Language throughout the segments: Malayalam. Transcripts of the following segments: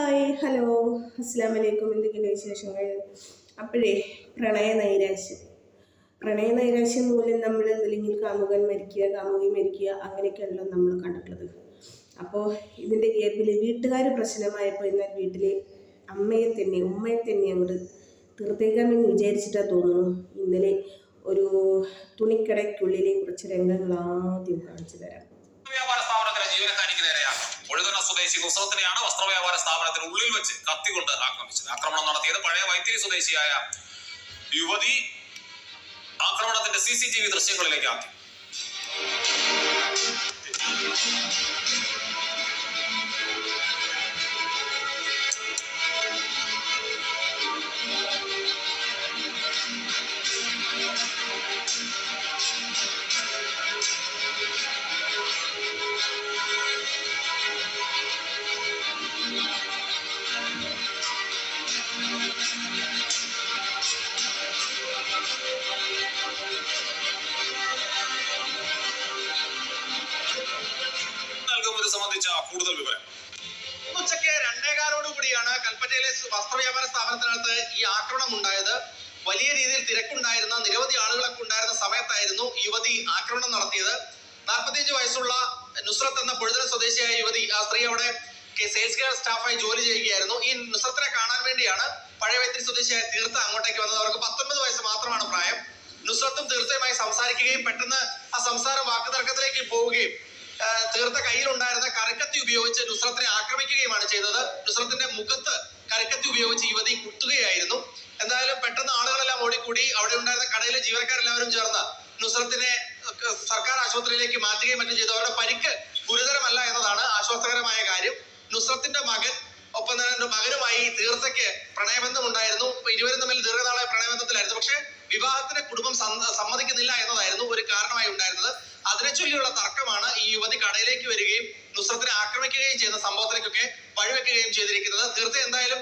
ഹായ് ഹലോ അസ്സാം വലൈക്കും എന്തൊക്കെയുണ്ട് വിശേഷങ്ങൾ? അപ്പോഴേ പ്രണയ നൈരാശ്യം. പ്രണയ നൈരാശ്യം മൂലം നമ്മൾ അല്ലെങ്കിൽ കാമുകൻ മരിക്കുക കാമുകി മരിക്കുക അങ്ങനെയൊക്കെയാണല്ലോ നമ്മൾ കണ്ടിട്ടുള്ളത്. അപ്പോൾ ഇതിന്റെ ഗ്യാപ്പിൽ വീട്ടുകാർ പ്രശ്നമായപ്പോൾ എന്നാൽ വീട്ടിൽ അമ്മയെ തന്നെ ഉമ്മയെ തന്നെ അങ്ങോട്ട് തീർത്തേക്കാമെന്ന് വിചാരിച്ചിട്ടാണ് തോന്നുന്നു. ഇന്നലെ ഒരു തുണിക്കടയ്ക്കുള്ളിലെ കുറച്ച് രംഗങ്ങൾ ആദ്യം കാണിച്ചു തരാം. ഒഴുകുന്ന സ്വദേശി നുസ്രത്തിനെയാണ് വസ്ത്രവ്യാപാര സ്ഥാപനത്തിന് ഉള്ളിൽ വെച്ച് കത്തികൊണ്ട് ആക്രമിച്ചത്. ആക്രമണം നടത്തിയത് പഴയ വൈത്തിരി സ്വദേശിയായ യുവതി ആക്രമണത്തിന്റെ സി സി ടി വി ദൃശ്യങ്ങളിലേക്ക് ആക്കി. കൂടുതൽ വിവരം. ഉച്ചയ്ക്ക് രണ്ടേകാലോട് കൂടിയാണ് കൽപ്പറ്റയിലെ വസ്ത്രവ്യാപാര സ്ഥാപനത്തിനകത്ത് ഈ ആക്രമണം ഉണ്ടായത്. വലിയ രീതിയിൽ തിരക്കുണ്ടായിരുന്ന നിരവധി ആളുകളൊക്കെ ഉണ്ടായിരുന്ന സമയത്തായിരുന്നു യുവതി ആക്രമണം നടത്തിയത്. നാൽപ്പത്തിയഞ്ച് വയസ്സുള്ള നുസ്രത്ത് എന്ന പൊഴുതല സ്വദേശിയായ യുവതി ആ സ്ത്രീ അവിടെ സെയിൽസ് കെയർ സ്റ്റാഫായി ജോലി ചെയ്യുകയായിരുന്നു. ഈ നുസ്രത്തിനെ കാണാൻ വേണ്ടിയാണ് പഴയ വൈത്തിരി സ്വദേശിയായ തീർത്ഥ അങ്ങോട്ടേക്ക് വന്നത്. അവർക്ക് പത്തൊൻപത് വയസ്സ് മാത്രമാണ് പ്രായം. നുസ്രത്തും തീർത്ഥയുമായി സംസാരിക്കുകയും പെട്ടെന്ന് ആ സംസാരം വാക്കുതർക്കത്തിലേക്ക് പോവുകയും തീർത്ത കയ്യിലുണ്ടായിരുന്ന കറിക്കത്തി ഉപയോഗിച്ച് നുസ്രത്തിനെ ആക്രമിക്കുകയുമാണ് ചെയ്തത്. നുസ്രത്തിന്റെ മുഖത്ത് കറിക്കത്തി ഉപയോഗിച്ച് യുവതി കുത്തുകയായിരുന്നു. എന്തായാലും പെട്ടെന്ന് ആളുകളെല്ലാം ഓടിക്കൂടി. അവിടെ ഉണ്ടായിരുന്ന കടയിലെ ജീവനക്കാരെല്ലാവരും ചേർന്ന് നുസ്രത്തിനെ സർക്കാർ ആശുപത്രിയിലേക്ക് മാറ്റുകയും മറ്റും ചെയ്തു. അവരുടെ പരിക്ക് ഗുരുതരമല്ല എന്നതാണ് ആശ്വാസകരമായ കാര്യം. നുസ്രത്തിന്റെ മകൻ ഒപ്പം തന്നെ മകനുമായി തീർത്ഥയ്ക്ക് പ്രണയബന്ധം ഉണ്ടായിരുന്നു. ഇരുവരും തമ്മിൽ ദീർഘനാളായ പ്രണയബന്ധത്തിലായിരുന്നു. പക്ഷേ വിവാഹത്തിന് കുടുംബം സമ്മതിക്കുന്നില്ല എന്നതായിരുന്നു ഒരു കാരണമായി ഉണ്ടായിരുന്നത്. അതിനെ ചൊല്ലിയുള്ള തർക്കമാണ് ഈ യുവതി കടയിലേക്ക് വരികയും നുസ്രത്തിനെ ആക്രമിക്കുകയും ചെയ്യുന്ന സംഭവത്തിലേക്കൊക്കെ വഴിവെക്കുകയും ചെയ്തിരിക്കുന്നത്. തീർച്ച എന്തായാലും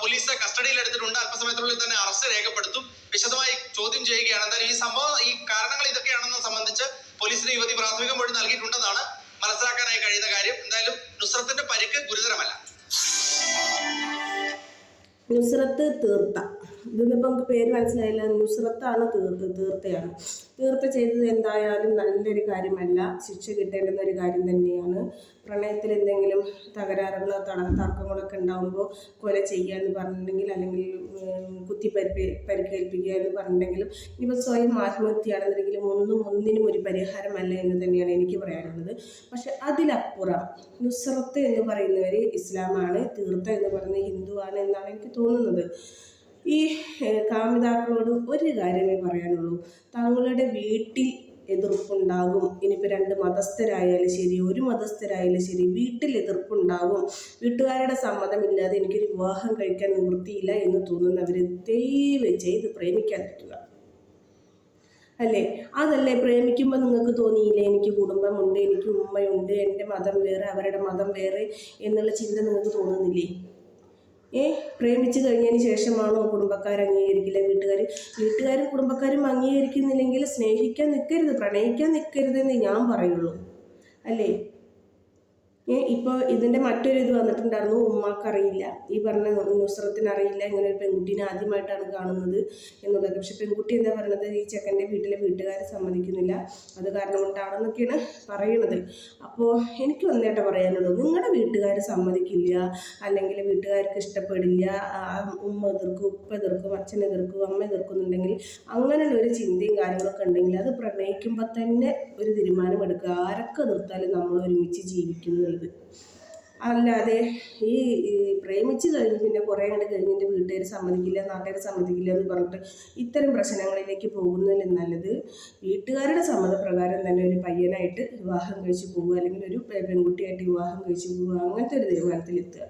പോലീസ് കസ്റ്റഡിയിൽ എടുത്തിട്ടുണ്ട്. അല്പസമയത്തിനുള്ളിൽ തന്നെ അറസ്റ്റ് രേഖപ്പെടുത്തും. വിശദമായി ചോദ്യം ചെയ്യുകയാണ്. എന്തായാലും ഈ സംഭവം ഈ കാരണങ്ങൾ ഇതൊക്കെയാണെന്ന് സംബന്ധിച്ച് പോലീസിന് യുവതി പ്രാഥമിക മൊഴി നൽകിയിട്ടുണ്ടെന്നാണ് മനസ്സിലാക്കാനായി കഴിയുന്ന കാര്യം. എന്തായാലും നുസ്രത്തിന്റെ പരിക്ക് ഗുരുതരമല്ല. നുസ്രത്ത് തീർത്ത. ഇതിന്നിപ്പോൾ നമുക്ക് പേര് മനസ്സിലായില്ല. നുസ്രത്താണ് തീർത്ത് തീർത്തയാണ്. തീർത്ത ചെയ്തത് എന്തായാലും നല്ലൊരു കാര്യമല്ല. ശിക്ഷ കിട്ടേണ്ടുന്ന ഒരു കാര്യം തന്നെയാണ്. പ്രണയത്തിൽ എന്തെങ്കിലും തകരാറുകളോ തട തർക്കങ്ങളൊക്കെ ഉണ്ടാകുമ്പോൾ കൊല ചെയ്യുക എന്ന് പറഞ്ഞിട്ടുണ്ടെങ്കിൽ അല്ലെങ്കിൽ കുത്തി പരിപ്പേ പരിക്കേൽപ്പിക്കുക എന്ന് പറഞ്ഞിട്ടുണ്ടെങ്കിലും ഇനിയിപ്പോൾ സ്വയം ആത്മഹത്യയാണെന്നുണ്ടെങ്കിലും ഒന്നും ഒന്നിനും ഒരു പരിഹാരമല്ല എന്ന് തന്നെയാണ് എനിക്ക് പറയാനുള്ളത്. പക്ഷെ അതിലപ്പുറം നുസ്രത്ത് എന്ന് പറയുന്നവർ ഇസ്ലാമാണ് തീർത്ത എന്ന് പറയുന്നത് ഹിന്ദുവാണ് എന്നാണ് എനിക്ക് തോന്നുന്നത്. ഈ കാമിതാക്കളോട് ഒരു കാര്യമേ പറയാനുള്ളൂ. തങ്ങളുടെ വീട്ടിൽ എതിർപ്പുണ്ടാകും. ഇനിയിപ്പോൾ രണ്ട് മതസ്ഥരായാലും ശരി ഒരു മതസ്ഥരായാലും ശരി വീട്ടിൽ എതിർപ്പുണ്ടാകും. വീട്ടുകാരുടെ സമ്മതമില്ലാതെ എനിക്കൊരു വിവാഹം കഴിക്കാൻ നിവൃത്തിയില്ല എന്ന് തോന്നുന്നവരെ ദയവ് ചെയ്ത് പ്രേമിക്കാതിരിക്കുക അല്ലേ? അതല്ലേ? പ്രേമിക്കുമ്പോൾ നിങ്ങൾക്ക് തോന്നിയില്ലേ? എനിക്ക് കുടുംബമുണ്ട് എനിക്ക് ഉമ്മയുണ്ട് എന്റെ മതം വേറെ അവരുടെ മതം വേറെ എന്നുള്ള ചിന്ത നിങ്ങൾക്ക് തോന്നുന്നില്ലേ? പ്രേമിച്ച് കഴിഞ്ഞതിന് ശേഷമാണോ കുടുംബക്കാർ അംഗീകരിക്കില്ല? വീട്ടുകാർ വീട്ടുകാരും കുടുംബക്കാരും അംഗീകരിക്കുന്നില്ലെങ്കിൽ സ്നേഹിക്കാൻ നിൽക്കരുത് പ്രണയിക്കാൻ നിൽക്കരുതെന്ന് ഞാൻ പറയുള്ളൂ. അല്ലേ? ഏ ഇപ്പോൾ ഇതിന്റെ മറ്റൊരു ഇത് വന്നിട്ടുണ്ടായിരുന്നു ഉമ്മാക്കറിയില്ല. ഈ പറഞ്ഞ നുസ്രത്തിന് അറിയില്ല ഇങ്ങനെ ഒരു പെൺകുട്ടീനെ ആദ്യമായിട്ടാണ് കാണുന്നത് എന്നുള്ളത്. പക്ഷെ പെൺകുട്ടി എന്താ പറയുന്നത് ഈ ചെക്കന്റെ വീട്ടിലെ വീട്ടുകാർ സമ്മതിക്കുന്നില്ല. അത് കാരണം കൊണ്ടാണെന്നൊക്കെയാണ് പറയണത്. അപ്പോൾ എനിക്ക് വന്നേട്ട പറയാനുള്ളൂ. നിങ്ങളുടെ വീട്ടുകാർ സമ്മതിക്കില്ല അല്ലെങ്കിൽ വീട്ടുകാർക്ക് ഇഷ്ടപ്പെടില്ല ഉമ്മ എതിർക്കും ഉപ്പ എതിർക്കും അച്ഛൻ എതിർക്കും അമ്മ എതിർക്കുന്നുണ്ടെങ്കിൽ അങ്ങനെയുള്ള ഒരു ചിന്തയും കാര്യങ്ങളൊക്കെ ഉണ്ടെങ്കിൽ അത് പ്രണയിക്കുമ്പോൾ തന്നെ ഒരു തീരുമാനമെടുക്കുക ആരൊക്കെ എതിർത്താലും നമ്മൾ ഒരുമിച്ച് ജീവിക്കുന്നുള്ളത് അല്ലാതെ ഈ പ്രേമിച്ച് കഴിഞ്ഞ് പിന്നെ കുറേ അങ്ങനെ കഴിഞ്ഞ് എന്റെ വീട്ടുകാർ സമ്മതിക്കില്ല നാട്ടുകാർ സമ്മതിക്കില്ല എന്ന് പറഞ്ഞിട്ട് ഇത്തരം പ്രശ്നങ്ങളിലേക്ക് പോകുന്നതിലും നല്ലത് വീട്ടുകാരുടെ സമ്മതപ്രകാരം തന്നെ ഒരു പയ്യനായിട്ട് വിവാഹം കഴിച്ച് പോവുക അല്ലെങ്കിൽ ഒരു പെൺകുട്ടിയായിട്ട് വിവാഹം കഴിച്ച് പോവുക അങ്ങനത്തെ ഒരു തീരുമാനത്തിലെത്തുക.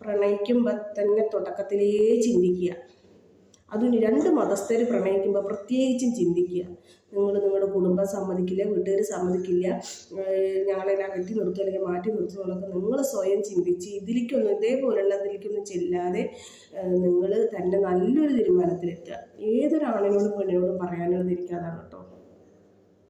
പ്രണയിക്കുമ്പോൾ തന്നെ തുടക്കത്തിലേ ചിന്തിക്കുക. അതും രണ്ട് മതസ്ഥർ പ്രണയിക്കുമ്പോൾ പ്രത്യേകിച്ചും ചിന്തിക്കുക. നിങ്ങൾ നിങ്ങളുടെ കുടുംബം സമ്മതിക്കില്ല വീട്ടുകാർ സമ്മതിക്കില്ല ഞങ്ങളെല്ലാം വെട്ടി നിർത്തുക അല്ലെങ്കിൽ മാറ്റി നിർത്തുക എന്നൊക്കെ നിങ്ങൾ സ്വയം ചിന്തിച്ച് ഇതിലേക്കൊന്നും ഇതേപോലുള്ള ഇതിലേക്കൊന്നും ചെല്ലാതെ നിങ്ങൾ തന്നെ നല്ലൊരു തീരുമാനത്തിലെത്തുക. ഏതൊരാണിനോടും പെണ്ണിനോടും പറയാനുള്ളത് എനിക്കതാണ് കേട്ടോ.